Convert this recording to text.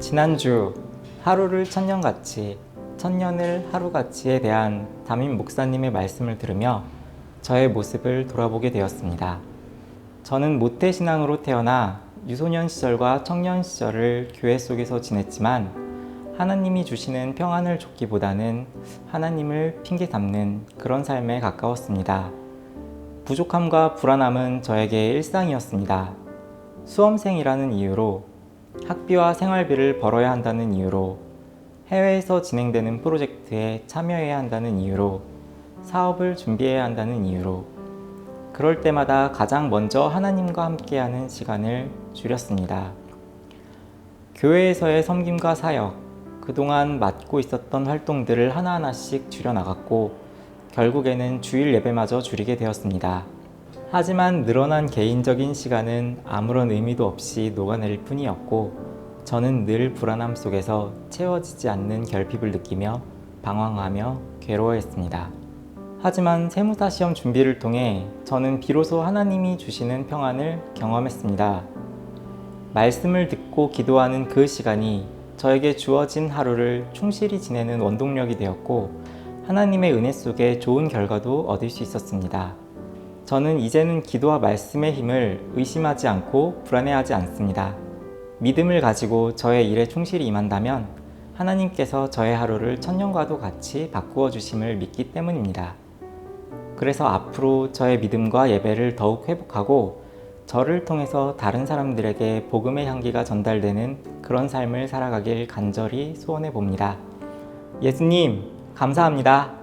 지난주 하루를 천년같이, 천년을 하루같이에 대한 담임 목사님의 말씀을 들으며 저의 모습을 돌아보게 되었습니다. 저는 모태 신앙으로 태어나 유소년 시절과 청년 시절을 교회 속에서 지냈지만 하나님이 주시는 평안을 줬기보다는 하나님을 핑계 삼는 그런 삶에 가까웠습니다. 부족함과 불안함은 저에게 일상이었습니다. 수험생이라는 이유로 학비와 생활비를 벌어야 한다는 이유로 해외에서 진행되는 프로젝트에 참여해야 한다는 이유로 사업을 준비해야 한다는 이유로 그럴 때마다 가장 먼저 하나님과 함께하는 시간을 줄였습니다. 교회에서의 섬김과 사역, 그동안 맡고 있었던 활동들을 하나하나씩 줄여나갔고 결국에는 주일 예배마저 줄이게 되었습니다. 하지만 늘어난 개인적인 시간은 아무런 의미도 없이 녹아낼 뿐이었고 저는 늘 불안함 속에서 채워지지 않는 결핍을 느끼며 방황하며 괴로워했습니다. 하지만 세무사 시험 준비를 통해 저는 비로소 하나님이 주시는 평안을 경험했습니다. 말씀을 듣고 기도하는 그 시간이 저에게 주어진 하루를 충실히 지내는 원동력이 되었고 하나님의 은혜 속에 좋은 결과도 얻을 수 있었습니다. 저는 이제는 기도와 말씀의 힘을 의심하지 않고 불안해하지 않습니다. 믿음을 가지고 저의 일에 충실히 임한다면 하나님께서 저의 하루를 천년과도 같이 바꾸어 주심을 믿기 때문입니다. 그래서 앞으로 저의 믿음과 예배를 더욱 회복하고 저를 통해서 다른 사람들에게 복음의 향기가 전달되는 그런 삶을 살아가길 간절히 소원해 봅니다. 예수님, 감사합니다.